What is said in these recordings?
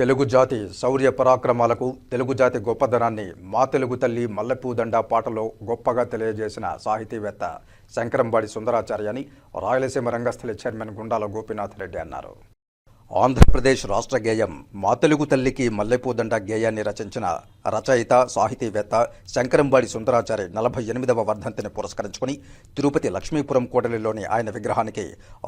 తెలుగు జాతి శౌర్య పరాక్రమాలకు తెలుగు జాతి గొప్పదనాన్ని మా తెలుగు తల్లి మల్లెపూదండ పాటలో గొప్పగా తెలియజేసిన సాహితీవేత్త శంకరంబాడి సుందరాచార్య అని రాయలసీమ రంగస్థలి చైర్మన్ గుండాల గోపీనాథ్ రెడ్డి అన్నారు. ఆంధ్రప్రదేశ్ రాష్ట్ర గేయం మా తెలుగు తల్లికి మల్లెపూదండ గేయాన్ని రచించిన రచయిత సాహితీవేత్త శంకరంబాడి సుందరాచారి నలభై ఎనిమిదవ వర్ధంతిని పురస్కరించుకుని తిరుపతి లక్ష్మీపురం కోటలిలోని ఆయన విగ్రహానికి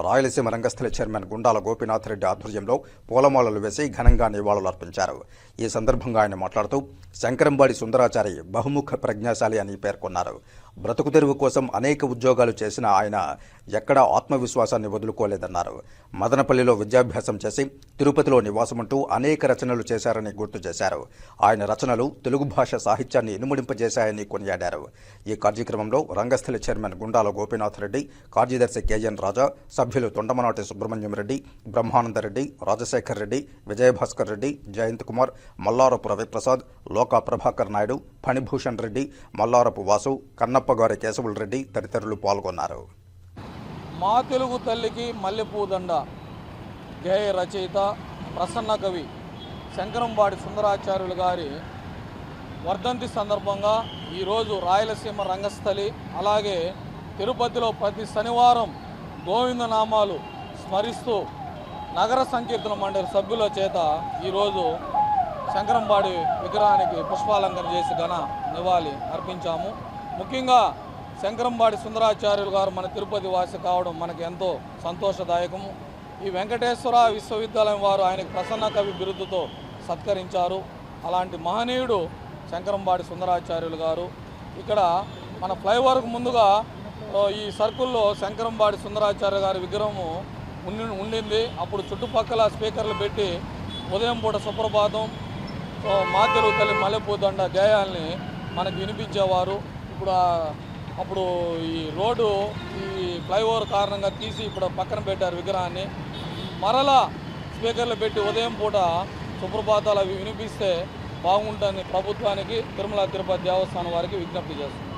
రాయలసీమ రంగస్థల చైర్మన్ గుండాల గోపీనాథ్ రెడ్డి ఆధ్వర్యంలో పూలమాలలు వేసి ఘనంగా నివాళులర్పించారు ఈ సందర్భంగా ఆయన మాట్లాడుతూ శంకరంబాడి సుందరాచారి బహుముఖ ప్రజ్ఞాశాలి అని పేర్కొన్నారు. బ్రతుకు తెరువు కోసం అనేక ఉద్యోగాలు చేసిన ఆయన ఎక్కడా ఆత్మవిశ్వాసాన్ని వదులుకోలేదన్నారు. మదనపల్లిలో విద్యాభ్యాసం చేసి తిరుపతిలో నివాసముంటూ అనేక రచనలు చేశారని గుర్తు చేశారు. ఆయన రచనలు తెలుగు భాష సాహిత్యాన్ని ఇనుముడింపజేశాయని కొనియాడారు. ఈ కార్యక్రమంలో రంగస్థలి చైర్మన్ గుండాల గోపీనాథ్ రెడ్డి కార్యదర్శి కేఎన్ రాజా సభ్యులు తొండమనాటి సుబ్రహ్మణ్యం రెడ్డి బ్రహ్మానందరెడ్డి రాజశేఖర్ రెడ్డి విజయభాస్కర్ రెడ్డి జయంత్ కుమార్ మల్లారపు రవిప్రసాద్ లోకా ప్రభాకర్ నాయుడు ఫణిభూషణ్ రెడ్డి మల్లారపు వాసు కన్నప్పగారి కేశవుల రెడ్డి తదితరులు పాల్గొన్నారు. మా తెలుగు తల్లికి మల్లెపూదండ. గేయ రచయిత ప్రసన్న కవి శంకరంబాడి సుందరాచార్యులు గారి వర్ధంతి సందర్భంగా ఈరోజు రాయలసీమ రంగస్థలి అలాగే తిరుపతిలో ప్రతి శనివారం గోవిందనామాలు స్మరిస్తూ నగర సంకీర్తన మండలి సభ్యుల చేత ఈరోజు శంకరంబాడి విగ్రహానికి పుష్పాలంకరణ చేసి ఘన నివాళి అర్పించాము. ముఖ్యంగా శంకరంబాడి సుందరాచార్యులు గారు మన తిరుపతి వాసి కావడం మనకు ఎంతో సంతోషదాయకము. ఈ వెంకటేశ్వర విశ్వవిద్యాలయం వారు ఆయనకు ప్రసన్న కవి బిరుదుతో సత్కరించారు. అలాంటి మహనీయుడు శంకరంబాడి సుందరాచార్యులు గారు. ఇక్కడ మన ఫ్లైఓవర్కు ముందుగా ఈ సర్కుల్లో శంకరంబాడి సుందరాచార్య గారి విగ్రహము ఉండి ఉండింది. అప్పుడు చుట్టుపక్కల స్పీకర్లు పెట్టి ఉదయం పూట సుప్రభాతం ఓ, తల్లి మల్లెపోదండ గేయాల్ని మనకు వినిపించేవారు. ఇప్పుడు అప్పుడు ఈ రోడ్డు ఈ ఫ్లైఓవర్ కారణంగా తీసి ఇప్పుడు పక్కన పెట్టారు విగ్రహాన్ని. మరలా స్పీకర్లు పెట్టి ఉదయం పూట సుప్రభాతాలు అవి వినిపిస్తే బాగుంటుంది ప్రభుత్వానికి తిరుమల తిరుపతి దేవస్థానం వారికి విజ్ఞప్తి చేస్తుంది